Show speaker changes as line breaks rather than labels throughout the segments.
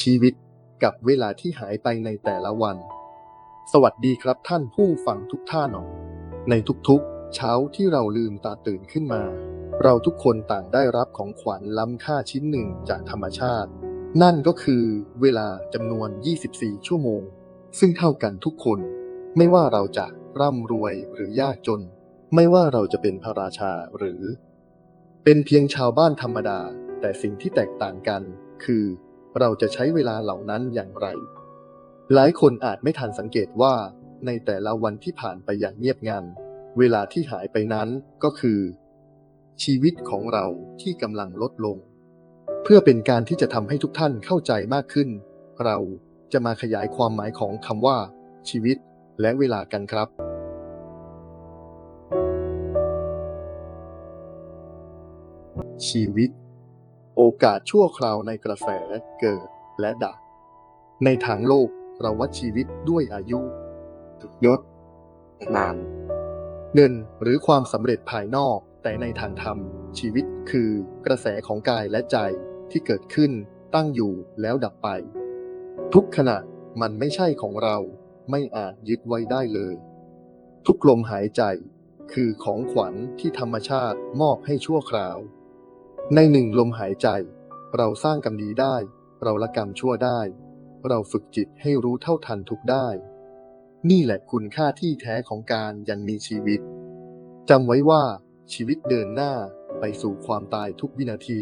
ชีวิตกับเวลาที่หายไปในแต่ละวัน สวัสดีครับท่านผู้ฟังทุกท่านในทุกๆ เช้าที่เราลืมตาตื่นขึ้นมา เราทุกคนต่างได้รับของขวัญล้ำค่าชิ้นหนึ่งจากธรรมชาติ นั่นก็คือเวลาจำนวน 24 ชั่วโมง ซึ่งเท่ากันทุกคน ไม่ว่าเราจะร่ำรวยหรือยากจน ไม่ว่าเราจะเป็นพระราชาหรือ เป็นเพียงชาวบ้านธรรมดา แต่สิ่งที่แตกต่างกันคือ เราจะใช้เวลาเหล่านั้นอย่างไร หลายคนอาจไม่ทันสังเกตว่า ในแต่ละวันที่ผ่านไปอย่างเงียบงัน เวลาที่หายไปนั้นก็คือ ชีวิตของเราที่กำลังลดลง เพื่อเป็นการที่จะทำให้ทุกท่านเข้าใจมากขึ้น เราจะมาขยายความหมายของคำว่า ชีวิต และเวลากันครับชีวิต โอกาสชั่วคราวในกระแสเกิดและดับ ในทางโลกเราวัดชีวิตด้วยอายุ ยศ
นาม
เงินหรือความสำเร็จภายนอก แต่ในทางธรรม ชีวิตคือกระแสของกายและใจที่เกิดขึ้นตั้งอยู่แล้วดับไป ทุกขณะมันไม่ใช่ของเราไม่อาจยึดไว้ได้เลย ทุกลมหายใจคือของขวัญที่ธรรมชาติมอบให้ชั่วคราว ในหนึ่งลมหายใจ เราสร้างกรรมดีได้ เราละกรรมชั่วได้ เราฝึกจิตให้รู้เท่าทันทุกได้ นี่แหละคุณค่าที่แท้ของการยังมีชีวิตจำไว้ว่าชีวิตเดินหน้าไปสู่ความตายทุกวินาที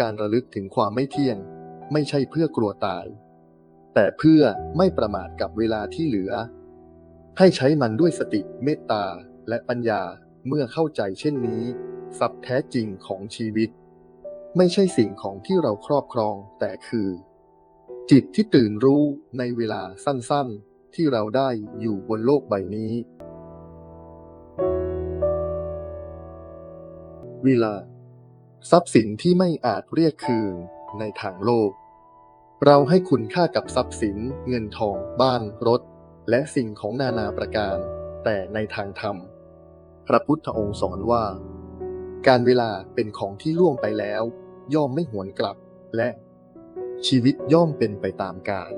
การระลึกถึงความไม่เที่ยง ไม่ใช่เพื่อกลัวตาย แต่เพื่อไม่ประมาทกับเวลาที่เหลือ ให้ใช้มันด้วยสติเมตตาและปัญญาเมื่อเข้าใจเช่นนี้ทรัพย์แท้จริงของชีวิต ไม่ใช่สิ่งของที่เราครอบครองแต่คือ จิตที่ตื่นรู้ในเวลาสั้นๆ ที่เราได้อยู่บนโลกใบนี้ เวลา ทรัพย์สินที่ไม่อาจเรียกคืนในทางโลก เราให้คุณค่ากับทรัพย์สิน เงินทอง บ้าน รถ และสิ่งของนานาประการ แต่ในทางธรรม พระพุทธองค์สอนว่า การเวลาเป็นของที่ล่วงไปแล้ว ย่อมไม่หวนกลับและ ชีวิตย่อมเป็นไปตามกาล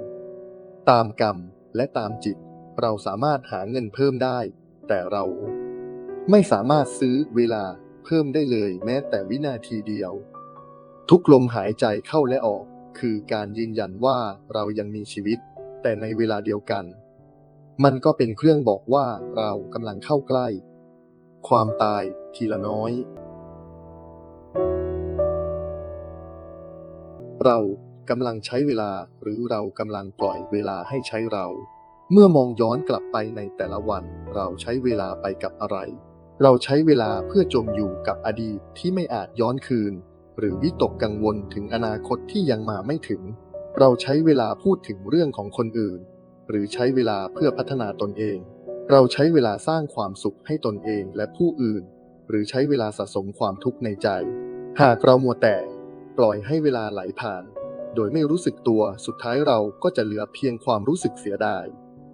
ตามกรรมและตามจิต เราสามารถหาเงินเพิ่มได้ แต่เราไม่สามารถซื้อเวลาเพิ่มได้เลยแม้แต่วินาทีเดียว ทุกลมหายใจเข้าและออก คือการยืนยันว่าเรายังมีชีวิต แต่ในเวลาเดียวกัน มันก็เป็นเครื่องบอกว่าเรากำลังเข้าใกล้ ความตายทีละน้อย เรากำลังใช้เวลาหรือเรากำลังปล่อยเวลาให้ใช้เรา เมื่อมองย้อนกลับไปในแต่ละวัน เราใช้เวลาไปกับอะไร เราใช้เวลาเพื่อจมอยู่กับอดีตที่ไม่อาจย้อนคืน หรือวิตกกังวลถึงอนาคตที่ยังมาไม่ถึง เราใช้เวลาพูดถึงเรื่องของคนอื่น หรือใช้เวลาเพื่อพัฒนาตนเอง เราใช้เวลาสร้างความสุขให้ตนเองและผู้อื่น หรือใช้เวลาสะสมความทุกข์ในใจ หากเรามัวแต่ ปล่อยให้เวลาไหลผ่าน โดยไม่รู้สึกตัวสุดท้ายเราก็จะเหลือเพียงความรู้สึกเสียดาย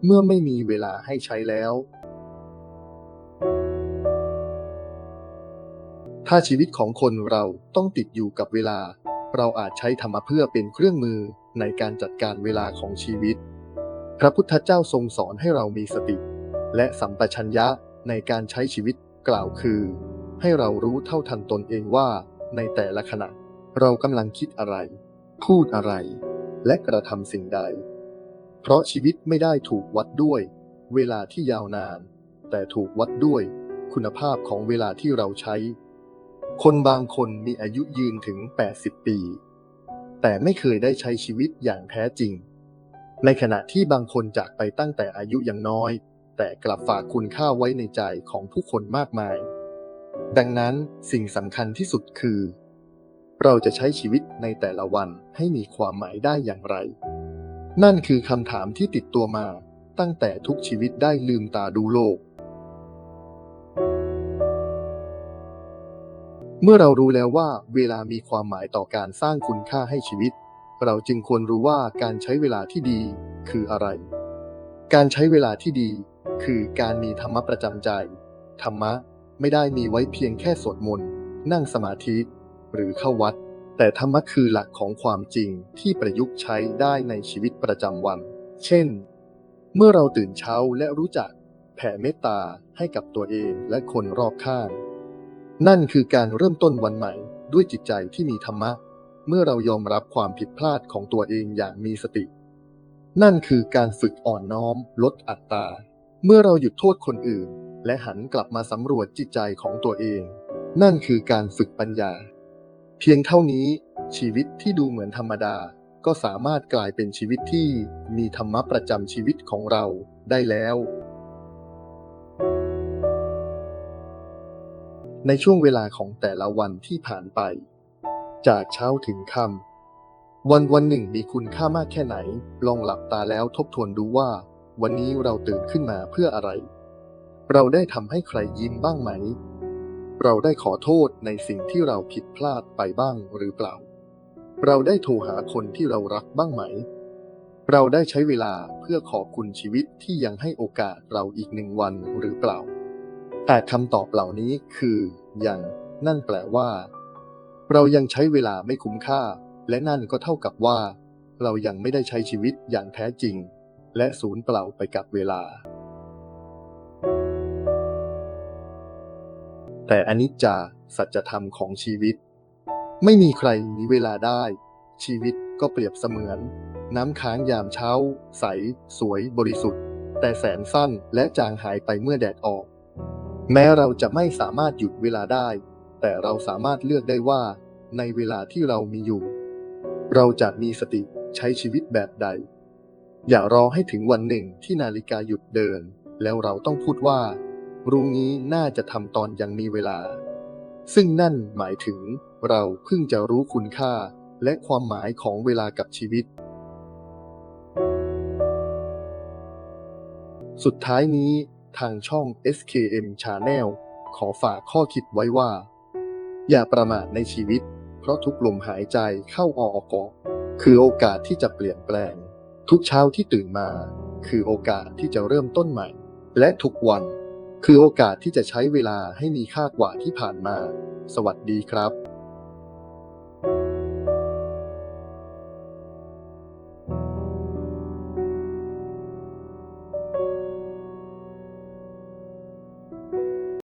เมื่อไม่มีเวลาให้ใช้แล้ว ถ้าชีวิตของคนเราต้องติดอยู่กับเวลา เราอาจใช้ธรรมะเพื่อเป็นเครื่องมือในการจัดการเวลาของชีวิต พระพุทธเจ้าทรงสอนให้เรามีสติ และสัมปชัญญะในการใช้ชีวิตกล่าวคือ ให้เรารู้เท่าทันตนเองว่าในแต่ละขณะ เรากำลังคิดอะไร พูดอะไร และกระทำสิ่งใด เพราะชีวิตไม่ได้ถูกวัดด้วย เวลาที่ยาวนาน แต่ถูกวัดด้วย คุณภาพของเวลาที่เราใช้ คนบางคนมีอายุยืนถึง 80 ปี แต่ไม่เคยได้ใช้ชีวิตอย่างแท้จริง ในขณะที่บางคนจากไปตั้งแต่อายุยังน้อย แต่กลับฝากคุณค่าไว้ในใจของผู้คนมากมาย ดังนั้นสิ่งสำคัญที่สุดคือ เราจะใช้ชีวิตในแต่ละวันให้มีความหมายได้อย่างไร นั่นคือคำถามที่ติดตัวมา ตั้งแต่ทุกชีวิตได้ลืมตาดูโลก เมื่อเรารู้แล้วว่าเวลามีความหมายต่อการสร้างคุณค่าให้ชีวิต เราจึงควรรู้ว่าการใช้เวลาที่ดีคืออะไร การใช้เวลาที่ดี คือการมีธรรมะประจำใจ ธรรมะไม่ได้มีไว้เพียงแค่สวดมนต์นั่งสมาธิ หรือเข้าวัด แต่ธรรมะคือหลักของความจริงที่ประยุกต์ใช้ได้ในชีวิตประจำวัน เช่น เมื่อเราตื่นเช้าและรู้จักแผ่เมตตาให้กับตัวเองและคนรอบข้าง นั่นคือการเริ่มต้นวันใหม่ด้วยจิตใจที่มีธรรมะ เมื่อเรายอมรับความผิดพลาดของตัวเองอย่างมีสติ นั่นคือการฝึกอ่อนน้อมลดอัตตา เมื่อเราหยุดโทษคนอื่น และหันกลับมาสำรวจจิตใจของตัวเอง นั่นคือการฝึกปัญญา เพียงเท่านี้ชีวิตที่ดูเหมือนธรรมดา ก็สามารถกลายเป็นชีวิตที่มีธรรมะประจำชีวิตของเราได้แล้ว ในช่วงเวลาของแต่ละวันที่ผ่านไป จากเช้าถึงค่ำวันวันหนึ่งมีคุณค่ามากแค่ไหน ลองหลับตาแล้วทบทวนดูว่า วันนี้เราตื่นขึ้นมาเพื่ออะไร เราได้ทำให้ใครยิ้มบ้างไหม เราได้ขอโทษในสิ่งที่เราผิดพลาดไปบ้างหรือเปล่า เราได้โทรหาคนที่เรารักบ้างไหม เราได้ใช้เวลาเพื่อขอบคุณชีวิตที่ยังให้โอกาสเราอีกหนึ่งวันหรือเปล่า แต่คำตอบเหล่านี้คือยังนั่นแปลว่า เรายังใช้เวลาไม่คุ้มค่า และนั่นก็เท่ากับว่า เรายังไม่ได้ใช้ชีวิตอย่างแท้จริง และสูญเปล่าไปกับเวลา แต่อนิจจาสัจธรรมของชีวิต ไม่มีใครหนีเวลาได้ ชีวิตก็เปรียบเสมือน น้ำค้างยามเช้า ใส สวยบริสุทธิ์ แต่แสนสั้นและจางหายไปเมื่อแดดออก แม้เราจะไม่สามารถหยุดเวลาได้ แต่เราสามารถเลือกได้ว่า ในเวลาที่เรามีอยู่ เราจะมีสติใช้ชีวิตแบบใด อย่ารอให้ถึงวันหนึ่งที่นาฬิกาหยุดเดิน แล้วเราต้องพูดว่า รุ่งนี้น่าจะทำตอนยังมีเวลา ซึ่งนั่นหมายถึงเราเพิ่งจะรู้คุณค่าและความหมายของเวลากับชีวิต สุดท้ายนี้ทางช่อง SKM Channel ขอฝากข้อคิดไว้ว่า อย่าประมาทในชีวิต เพราะทุกลมหายใจเข้าออกออกคือโอกาสที่จะเปลี่ยนแปลง ทุกเช้าที่ตื่นมา คือโอกาสที่จะเริ่มต้นใหม่ และทุกวัน คือโอกาสที่จะใช้เวลาให้มีค่ากว่าที่ผ่านมา สวัสดีครับ